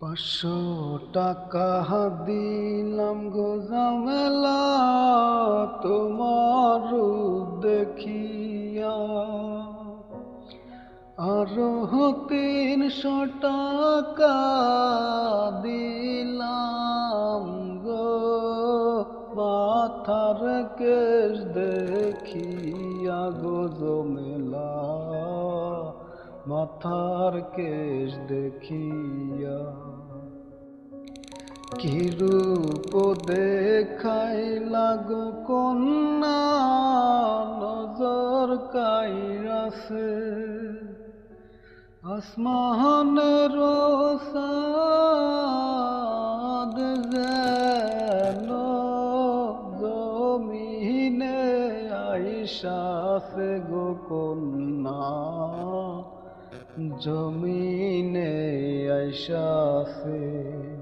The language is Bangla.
পাঁচশো টাকা দিলাম গো জামেলা তোমার দেখিয়া। আরও তিনশো টাকা দিলাম গো, মাথার কেশ দেখিয়া গো জমেলা মাথার কেশ দেখিয়া। কি রূপ দেখাই লাগো কন্যা? নজর কাইরাছে। আসমানের সাদ যেন জমিনে আইসাছে গো কন্যা। জমিনে আইসাছে।